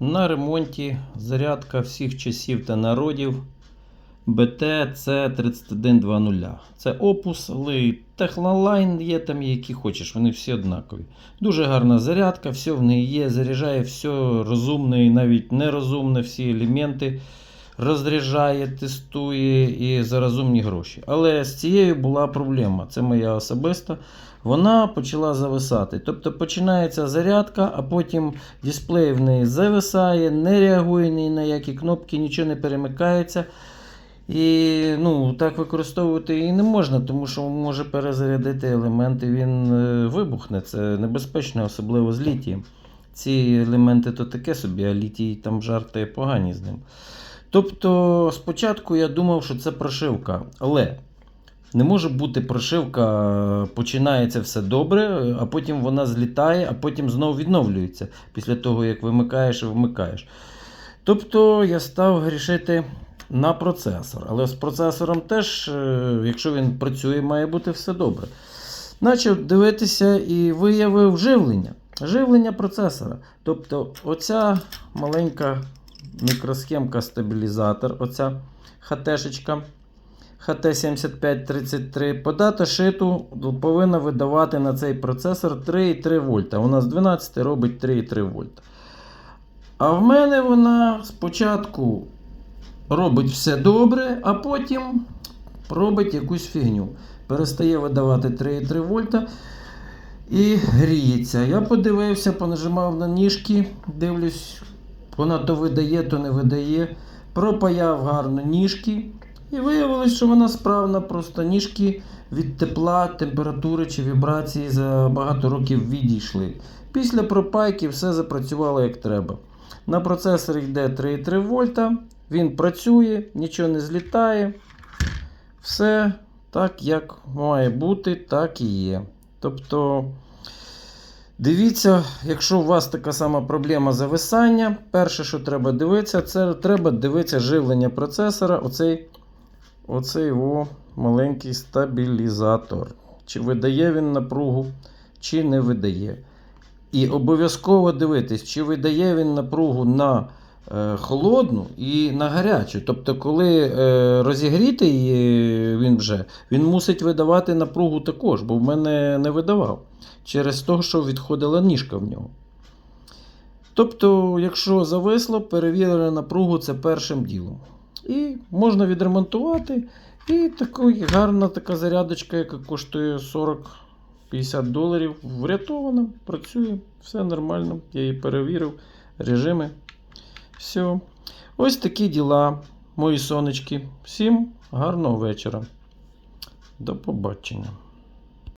На ремонті зарядка всіх часів та народів BT C3120. Це Opus, але Technoline є там, які хочеш, вони всі однакові. Дуже гарна зарядка, все в неї є, заряджає все розумне і навіть нерозумне, всі елементи. Розряджає, тестує і за розумні гроші. Але з цією була проблема. Це моя особиста. Вона почала зависати. Тобто починається зарядка, а потім дисплей в неї зависає, не реагує ні на які кнопки, нічого не перемикається. І ну, так використовувати її не можна, тому що може перезарядити елементи, він е, вибухне. Це небезпечно, особливо з літієм. Ці елементи то таке собі, а літій там жарти погані з ним. Тобто, спочатку я думав, що це прошивка, але не може бути прошивка, починається все добре, а потім вона злітає, а потім знову відновлюється після того, як вимикаєш і вмикаєш. Тобто я став грішити на процесор. Але з процесором теж, е, якщо він працює, має бути все добре. Почав дивитися і виявив живлення. Живлення процесора. Тобто, оця маленька мікросхемка стабілізатор, оця хатешечка HT7533 по даташиту повинна видавати на цей процесор 3,3 вольта. У нас 12 робить 3,3 вольта. А в мене вона спочатку робить все добре, а потім робить якусь фігню. Перестає видавати 3,3 вольта і гріється. Я подивився, понажимав на ніжки, дивлюсь, вона то видає, то не видає. Пропаяв гарно ніжки. І виявилось, що вона справна, просто ніжки від тепла, температури чи вібрації за багато років відійшли. Після пропайки все запрацювало як треба. На процесор йде 3,3 вольта, він працює, нічого не злітає. Все так, як має бути, так і є. Тобто, дивіться, якщо у вас така сама проблема зависання, перше, що треба дивитися, це треба дивитися живлення процесора. Оцей, оцей о, маленький стабілізатор. Чи видає він напругу, чи не видає. І обов'язково дивитись, чи видає він напругу на холодну і на гарячу. Тобто, коли е, розігрітий е, він вже, він мусить видавати напругу також, бо в мене не видавав. Через те, що відходила ніжка в нього. Тобто, якщо зависло, перевірили напругу це першим ділом. І можна відремонтувати. І така гарна така зарядочка, яка коштує 40. 50 доларів врятовано, працює, все нормально. Я її перевірив, режими. Все. Ось такі діла, мої сонечки. Всім гарного вечора. До побачення.